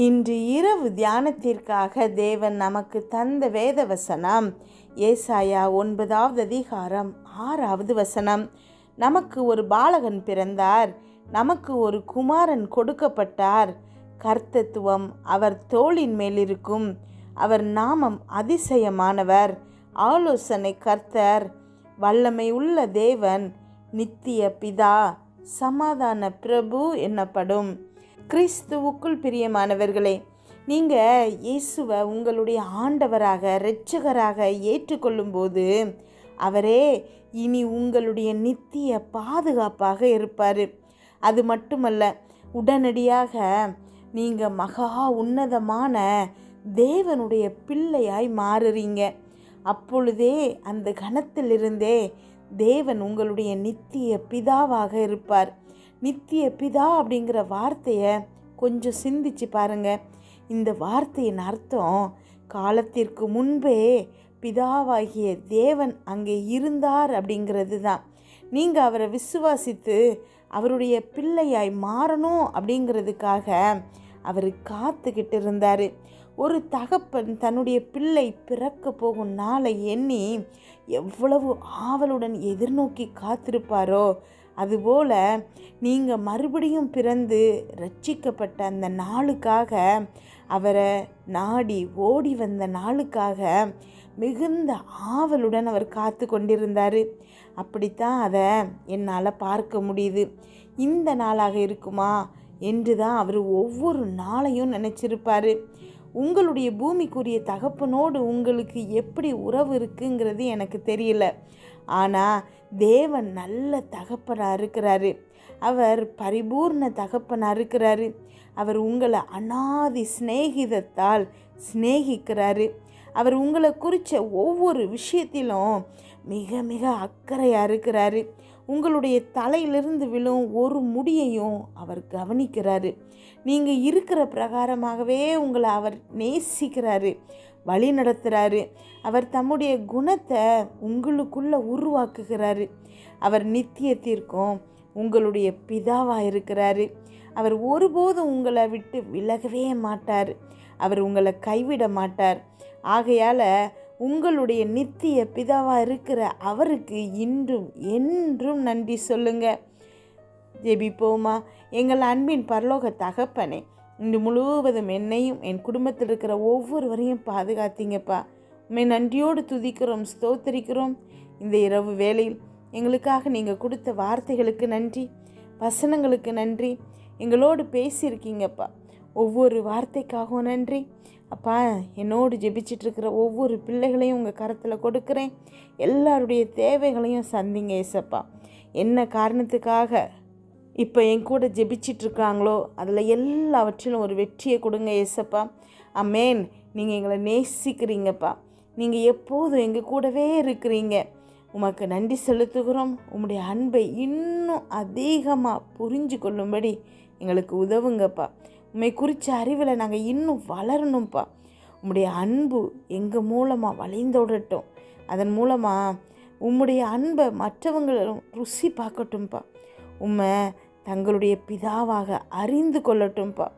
இன்று இரவு தியானத்திற்காக தேவன் நமக்கு தந்த வேத வசனம் ஏசாயா ஒன்பதாவது அதிகாரம் ஆறாவது வசனம். நமக்கு ஒரு பாலகன் பிறந்தார். நமக்கு ஒரு குமாரன் கொடுக்கப்பட்டார். கர்த்தத்துவம் அவர் தோளின் மேலிருக்கும். அவர் நாமம் அதிசயமானவர். ஆலோசனை கர்த்தர். வல்லமை உள்ள தேவன். நித்திய பிதா. சமாதான பிரபு என்னப்படும். கிறிஸ்துவுக்குள் பிரியமானவர்களே நீங்கள் இயேசுவை உங்களுடைய ஆண்டவராக இரட்சகராக ஏற்றுக்கொள்ளும்போது அவரே இனி உங்களுடைய நித்திய பாதுகாப்பாக இருப்பார். அது மட்டுமல்ல உடனடியாக நீங்கள் மகா உன்னதமான தேவனுடைய பிள்ளையாய் மாறுறீங்க. அப்பொழுதே அந்த கணத்திலிருந்தே தேவன் உங்களுடைய நித்திய பிதாவாக இருப்பார். நித்திய பிதா அப்படிங்கிற வார்த்தையை கொஞ்சம் சிந்திச்சு பாருங்க. இந்த வார்த்தையின் அர்த்தம் காலத்திற்கு முன்பே பிதாவாகிய தேவன் அங்கே இருந்தார் அப்படிங்கிறது தான். நீங்கள் அவரை விசுவாசித்து அவருடைய பிள்ளையாய் மாறணும் அப்படிங்கிறதுக்காக அவர் காத்துக்கிட்டு இருந்தார். ஒரு தகப்பன் தன்னுடைய பிள்ளை பிறக்க போகும் நாளை எண்ணி எவ்வளவு ஆவலுடன் எதிர்நோக்கி காத்திருப்பாரோ அதுபோல் நீங்கள் மறுபடியும் பிறந்து ரட்சிக்கப்பட்ட அந்த நாளுக்காக அவரை நாடி ஓடி வந்த நாளுக்காக மிகுந்த ஆவலுடன் அவர் காத்து கொண்டிருந்தார். அப்படித்தான் அதை என்னால் பார்க்க முடியுது. இந்த நாளாக இருக்குமா? என்று தான் அவர் ஒவ்வொரு நாளையும் நினச்சிருப்பார். உங்களுடைய பூமிக்குரிய தகப்பனோடு உங்களுக்கு எப்படி உறவு இருக்குங்கிறது எனக்கு தெரியல. ஆனால் தேவன் நல்ல தகப்பனாக இருக்கிறாரு. அவர் பரிபூர்ண தகப்பனாக இருக்கிறாரு. அவர் உங்களை அனாதி சிநேகிதத்தால் சிநேகிக்கிறாரு. அவர் உங்களை குறித்த ஒவ்வொரு விஷயத்திலும் மிக மிக அக்கறையாக இருக்கிறாரு உங்களுடைய தலையிலிருந்து விழும் ஒரு முடியையும் அவர் கவனிக்கிறாரு. நீங்கள் இருக்கிற பிரகாரமாகவே உங்களை அவர் நேசிக்கிறாரு. வழி நடத்துகிறாரு அவர் தம்முடைய குணத்தை உங்களுக்குள்ளே உருவாக்குகிறாரு. அவர் நித்தியத்திற்கும் உங்களுடைய பிதாவாக இருக்கிறாரு. அவர் ஒருபோதும் உங்களை விட்டு விலகவே மாட்டார். அவர் உங்களை கைவிட மாட்டார். ஆகையால் உங்களுடைய நித்திய பிதாவாக இருக்கிற அவருக்கு இன்றும் என்றும் நன்றி சொல்லுங்க. ஜெபிப்போமா? எங்கள் அன்பின் பரலோக தகப்பனே இன்று முழுவதும் என்னையும் என் குடும்பத்தில் இருக்கிற ஒவ்வொருவரையும் பாதுகாத்தீங்கப்பா. உண்மை நன்றியோடு துதிக்கிறோம் ஸ்தோத்தரிக்கிறோம். இந்த இரவு வேளையில் எங்களுக்காக நீங்கள் கொடுத்த வார்த்தைகளுக்கு நன்றி வசனங்களுக்கு நன்றி. எங்களோடு பேசியிருக்கீங்கப்பா. ஒவ்வொரு வார்த்தைக்காகவும் நன்றி. அப்பா என்னோடு ஜெபிச்சிட்ருக்கிற ஒவ்வொரு பிள்ளைகளையும் உங்கள் கரத்தில் கொடுக்குறேன். எல்லாருடைய தேவைகளையும் சந்திங்க ஏசப்பா. என்ன காரணத்துக்காக இப்போ என் கூட ஜெபிச்சிட்ருக்காங்களோ அதில் எல்லாவற்றிலும் ஒரு வெற்றியை கொடுங்க ஏசப்பா. அமேன் நீங்கள் எங்களை நேசிக்கிறீங்கப்பா. நீங்கள் எப்போதும் எங்கள் கூடவே இருக்கிறீங்க. உமக்கு நன்றி செலுத்துகிறோம். உம்முடைய அன்பை இன்னும் அதிகமாக புரிஞ்சு கொள்ளும்படி எங்களுக்கு உதவுங்கப்பா. உண்மை குறித்த அறிவில் நாங்கள் இன்னும் வளரணும்ப்பா உம்முடைய அன்பு எங்கள் மூலமாக வளைந்தோடட்டும் அதன் மூலமாக உம்முடைய அன்பை மற்றவங்களும் ருசி பார்க்கட்டும்ப்பா உம்மை தங்களுடைய பிதாவாக அறிந்து கொள்ளட்டும்ப்பா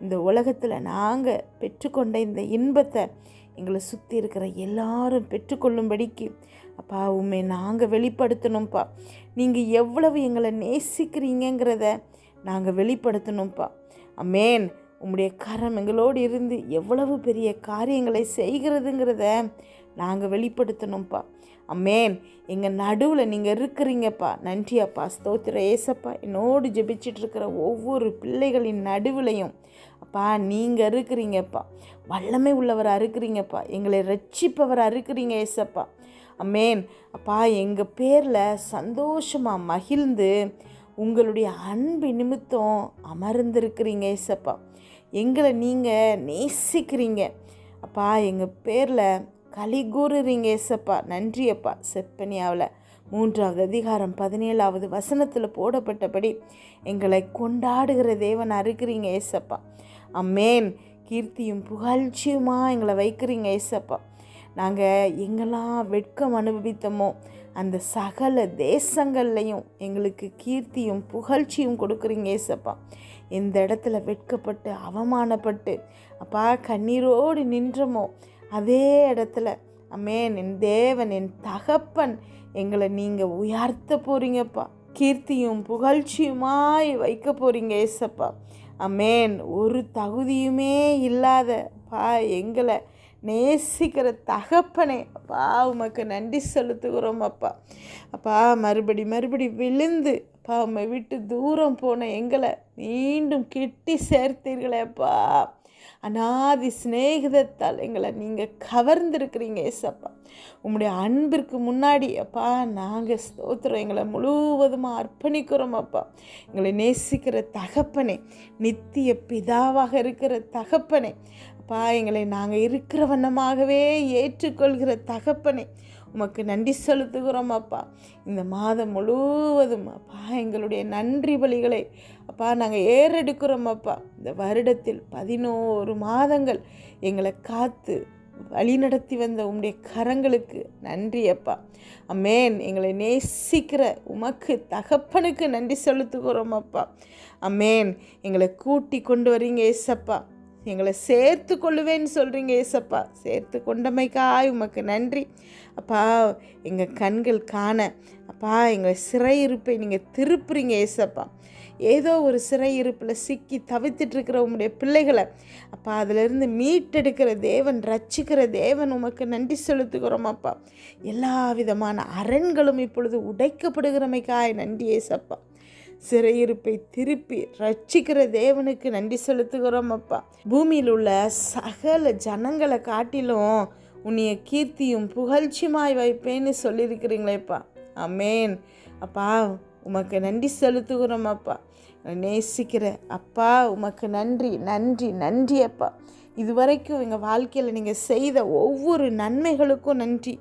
இந்த உலகத்தில் நாங்கள் பெற்றுக்கொண்ட இந்த இன்பத்தை எங்களை சுற்றி இருக்கிற எல்லாரும் பெற்றுக்கொள்ளும்படிக்கு அப்பா உண்மை நாங்கள் வெளிப்படுத்தணும்ப்பா நீங்கள் எவ்வளவு எங்களை நேசிக்கிறீங்கிறத நாங்கள் வெளிப்படுத்தணும்ப்பா அமேன் உம்முடைய கரம் எங்களோடு இருந்து எவ்வளவு பெரிய காரியங்களை செய்கிறதுங்கிறத நாங்கள் வெளிப்படுத்தணும்ப்பா அம்மேன் எங்கள் நடுவில் நீங்கள் இருக்கிறீங்கப்பா. நன்றியாப்பா ஸ்தோத்திர ஏசப்பா என்னோடு ஜெபிச்சிட்டு இருக்கிற ஒவ்வொரு பிள்ளைகளின் நடுவிலையும் அப்பா நீங்கள் இருக்கிறீங்கப்பா. வல்லமை உள்ளவராக இருக்கிறீங்கப்பா. எங்களை ரட்சிப்பவராக இருக்கிறீங்க ஏசப்பா. அம்மேன் அப்பா எங்கள் பேரில் சந்தோஷமாக மகிழ்ந்து உங்களுடைய அன்பு நிமித்தம் அமர்ந்திருக்கிறீங்க ஏசப்பா. எங்களை நீங்கள் நேசிக்கிறீங்க. அப்பா எங்கள் பேரில் களி கூறுறீங்க ஏசப்பா. நன்றி அப்பா. செப்பனியாவில் மூன்றாவது அதிகாரம் பதினேழாவது வசனத்தில் போடப்பட்டபடி எங்களை கொண்டாடுகிற தேவன் அறுக்கிறீங்க ஏசப்பா. அம்மேன் கீர்த்தியும் புகழ்ச்சியுமா எங்களை வைக்கிறீங்க ஏசப்பா. நாங்கள் எங்கெல்லாம் வெட்கம் அனுபவித்தோமோ அந்த சகல தேசங்கள்லையும் எங்களுக்கு கீர்த்தியும் புகழ்ச்சியும் கொடுக்குறீங்க ஏசப்பா. இந்த இடத்துல வெட்கப்பட்டு அவமானப்பட்டு அப்பா கண்ணீரோடு நின்றமோ? அதே இடத்துல அமேன் என் தேவன் என் தகப்பன் எங்களை நீங்கள் உயர்த்த போகிறீங்கப்பா கீர்த்தியும் புகழ்ச்சியுமாய் வைக்க போகிறீங்க ஏசப்பா. அமேன் ஒரு தகுதியுமே இல்லாத பா எங்களை நேசிக்கிற தகப்பனே. அப்பா உமக்கு நன்றி செலுத்துகிறோம் அப்பா. அப்பா மறுபடி மறுபடி விழுந்து அப்பா உம்மை விட்டு தூரம் போன எங்களை மீண்டும் கிட்டி சேர்த்தீர்களேப்பா அனாதி சிநேகிதத்தால் எங்களை நீங்கள் கவர்ந்துருக்குறீங்க ஏசப்பா. உம்முடைய அன்பிற்கு முன்னாடி அப்பா நாங்கள் ஸ்தோத்திரம். எங்களை முழுவதுமாக அர்ப்பணிக்கிறோம் அப்பா. எங்களை நேசிக்கிற தகப்பனே நித்திய பிதாவாக இருக்கிற தகப்பனே. அப்பா எங்களை நாங்கள் இருக்கிற வண்ணமாகவே ஏற்றுக்கொள்கிற தகப்பனே. உமக்கு நன்றி செலுத்துகிறோம் அப்பா. இந்த மாதம் முழுவதும் அப்பா எங்களுடைய நன்றி பலிகளை அப்பா நாங்கள் ஏறெடுக்கிறோம் அப்பா. இந்த வருடத்தில் பதினோரு மாதங்கள் எங்களை காத்து வழிநடத்தி வந்த உம்முடைய கரங்களுக்கு நன்றி அப்பா. அம்மேன். எங்களை நேசிக்கிற உமக்கு தகப்பனுக்கு நன்றி செலுத்துகிறோம் அப்பா. அம்மேன். எங்களை கூட்டி கொண்டு வரீங்க ஏசப்பா. எங்களை சேர்த்து கொள்ளுவேன்னு சொல்கிறீங்க ஏசப்பா. சேர்த்து கொண்டமைக்காய் உமக்கு நன்றி. அப்பா எங்கள் கண்கள் காண. அப்பா எங்கள் சிறையிருப்பை நீங்கள் திருப்புறீங்க ஏசப்பா. ஏதோ ஒரு சிறையிருப்பில் சிக்கி தவித்துட்ருக்கிற உங்களுடைய பிள்ளைகளை அப்பா அதிலிருந்து மீட்டெடுக்கிற தேவன் ரட்சிக்கிற தேவன் உமக்கு நன்றி செலுத்துகிறோம் அப்பா. எல்லா விதமான அரண்களும் இப்பொழுது உடைக்கப்படுகிறமைக்காய் நன்றி ஏசப்பா. சிறையிருப்பை திருப்பி ரட்சிக்கிற தேவனுக்கு நன்றி செலுத்துகிறோம் அப்பா. பூமியில் உள்ள சகல ஜனங்களை காட்டிலும் உன்னைய கீர்த்தியும் புகழ்ச்சியுமாய் வைப்பேன்னு சொல்லியிருக்கிறீங்களேப்பா. அமேன் அப்பா உமக்கு நன்றி செலுத்துகிறோம் அப்பா. நேசிக்கிற அப்பா உமக்கு நன்றி நன்றி நன்றி அப்பா. இதுவரைக்கும் எங்கள் வாழ்க்கையில் நீங்கள் செய்த ஒவ்வொரு நன்மைகளுக்கும் நன்றி.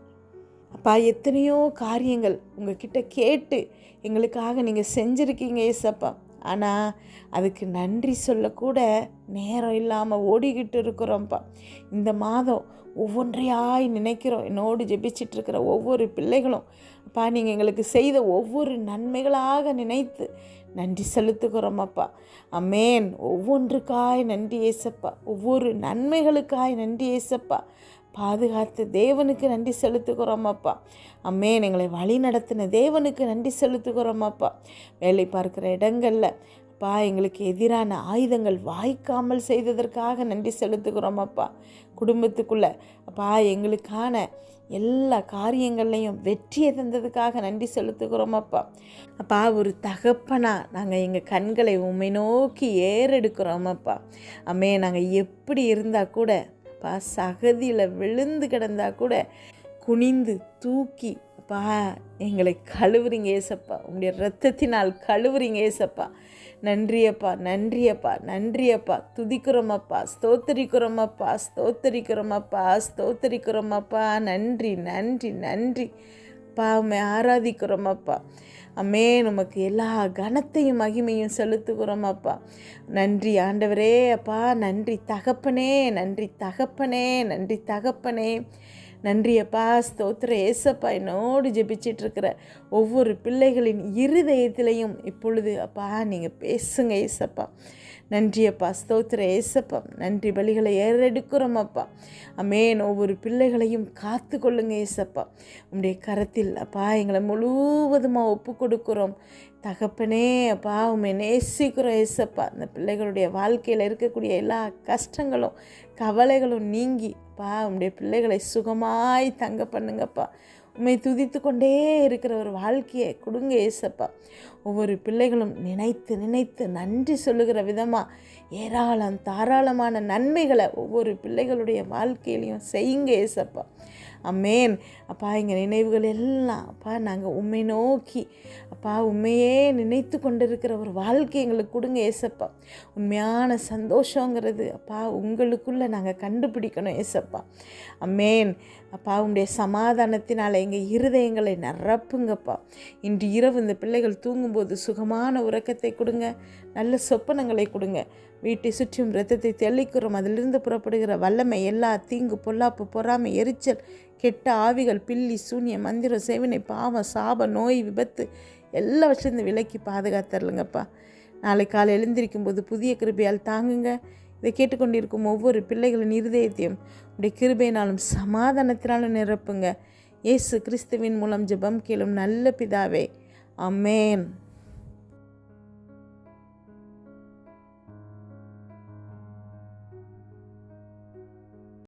அப்பா எத்தனையோ காரியங்கள் உங்ககிட்ட கேட்டு எங்களுக்காக நீங்கள் செஞ்சுருக்கீங்க ஏசப்பா. ஆனால் அதுக்கு நன்றி சொல்லக்கூட நேரம் இல்லாமல் ஓடிக்கிட்டு இருக்கிறோம்ப்பா. இந்த மாதம் ஒவ்வொன்றையாய் நினைக்கிறோம். என்னோடு ஜெபிச்சிட்ருக்கிற ஒவ்வொரு பிள்ளைகளும் அப்பா நீங்கள் எங்களுக்கு செய்த ஒவ்வொரு நன்மைகளாக நினைத்து நன்றி செலுத்துகிறோம் அப்பா. அமேன். ஒவ்வொன்றுக்காய் நன்றி ஏசப்பா. ஒவ்வொரு நன்மைகளுக்காய் நன்றி ஏசப்பா. பாதுகாத்து தேவனுக்கு நன்றி செலுத்துகிறோம் அப்பா. அம்மேன் எங்களை வழி நடத்தின தேவனுக்கு நன்றி செலுத்துகிறோம் அப்பா. வேலை பார்க்குற இடங்களில் அப்பா எங்களுக்கு எதிரான ஆயுதங்கள் வாய்க்காமல் செய்ததற்காக நன்றி செலுத்துகிறோம் அப்பா. குடும்பத்துக்குள்ளே அப்பா எங்களுக்கான எல்லா காரியங்கள்லையும் வெற்றியை தந்ததுக்காக நன்றி செலுத்துகிறோம் அப்பா. அப்பா ஒரு தகப்பனா நாங்கள் எங்கள் கண்களை உண்மை நோக்கி ஏறெடுக்கிறோம் அப்பா. அம்மே நாங்கள் எப்படி இருந்தால் கூட அப்பா சகதியில் விழுந்து கிடந்தா கூட குனிந்து தூக்கி அப்பா எங்களை கழுவுறீங்க ஏசப்பா. உங்களுடைய ரத்தத்தினால் கழுவுறீங்க ஏசப்பா. நன்றியப்பா நன்றியப்பா நன்றியப்பா. துதிக்கிறோமப்பா ஸ்தோத்தரிக்கிறோமப்பா ஸ்தோத்தரிக்கிறோமப்பா ஸ்தோத்தரிக்கிறோமப்பா. நன்றி நன்றி நன்றி. அப்பா உண்மை ஆராதிக்கிறோமப்பா. அம்மே நமக்கு எல்லா கனத்தையும் மகிமையும் செலுத்துகிறோம் அப்பா நன்றி ஆண்டவரே அப்பா. நன்றி தகப்பனே நன்றி தகப்பனே நன்றி தகப்பனே. நன்றியப்பா ஸ்தோத்திர ஏசப்பா என்னோடு ஜெபிச்சிட்ருக்கிற ஒவ்வொரு பிள்ளைகளின் இருதயத்திலையும் இப்பொழுது அப்பா நீங்கள் பேசுங்க ஏசப்பா. நன்றியப்பா ஸ்தோத்திர ஏசப்பா நன்றி பலிகளை ஏறெடுக்கிறோம் அப்பா. அமேன். ஒவ்வொரு பிள்ளைகளையும் காத்து கொள்ளுங்க ஏசப்பா. உங்களுடைய கரத்தில் அப்பா எங்களை முழுவதுமாக ஒப்பு கொடுக்குறோம் தகப்பனே அப்பா உண்மை நேசிக்கிறோம் ஏசப்பா. அந்த பிள்ளைகளுடைய வாழ்க்கையில் இருக்கக்கூடிய எல்லா கஷ்டங்களும் கவலைகளும் நீங்கி அப்பா உங்களுடைய பிள்ளைகளை சுகமாய் தங்க பண்ணுங்கப்பா. உண்மை துதித்து கொண்டே இருக்கிற ஒரு வாழ்க்கையை கொடுங்க ஏசப்பா. ஒவ்வொரு பிள்ளைகளும் நினைத்து நினைத்து நன்றி சொல்லுகிற விதமாக ஏராளம் தாராளமான நன்மைகளை ஒவ்வொரு பிள்ளைகளுடைய வாழ்க்கையிலையும் செய்யுங்க ஏசப்பா. அம்மேன் அப்பா எங்கள் நினைவுகள் எல்லாம் அப்பா நாங்கள் உண்மை நோக்கி அப்பா உண்மையே நினைத்து கொண்டிருக்கிற ஒரு வாழ்க்கை எங்களுக்கு கொடுங்க ஏசப்பா. உண்மையான சந்தோஷங்கிறது அப்பா உங்களுக்குள்ளே நாங்கள் கண்டுபிடிக்கணும் ஏசப்பா. அம்மேன் அப்பா உங்களுடைய சமாதானத்தினால் எங்கள் இருதயங்களை நிரப்புங்கப்பா. இன்று இரவு இந்த பிள்ளைகள் தூங்கும்போது சுகமான உறக்கத்தை கொடுங்க நல்ல சொப்பனங்களை கொடுங்க. வீட்டை சுற்றும் ரத்தத்தை தெளிக்கிறோம். அதிலிருந்து புறப்படுகிற வல்லமை எல்லா தீங்கு பொல்லாப்பு பொறாமை எரிச்சல் கெட்ட ஆவிகள் பில்லி சூன்யம் மந்திரம் சேவினை பாவம் சாப நோய் விபத்து எல்லாவற்றிலிருந்து விலக்கி பாதுகாத்தரலுங்கப்பா நாளை காலை எழுந்திருக்கும் போது புதிய கிருபையால் தாங்குங்க. இதை கேட்டுக்கொண்டிருக்கும் ஒவ்வொரு பிள்ளைகளின் இருதயத்தையும் உடைய கிருபையினாலும் சமாதானத்தினாலும் நிரப்புங்க. இயேசு கிறிஸ்துவின் மூலம் ஜெபம் கேளும் நல்ல பிதாவே. அமேன்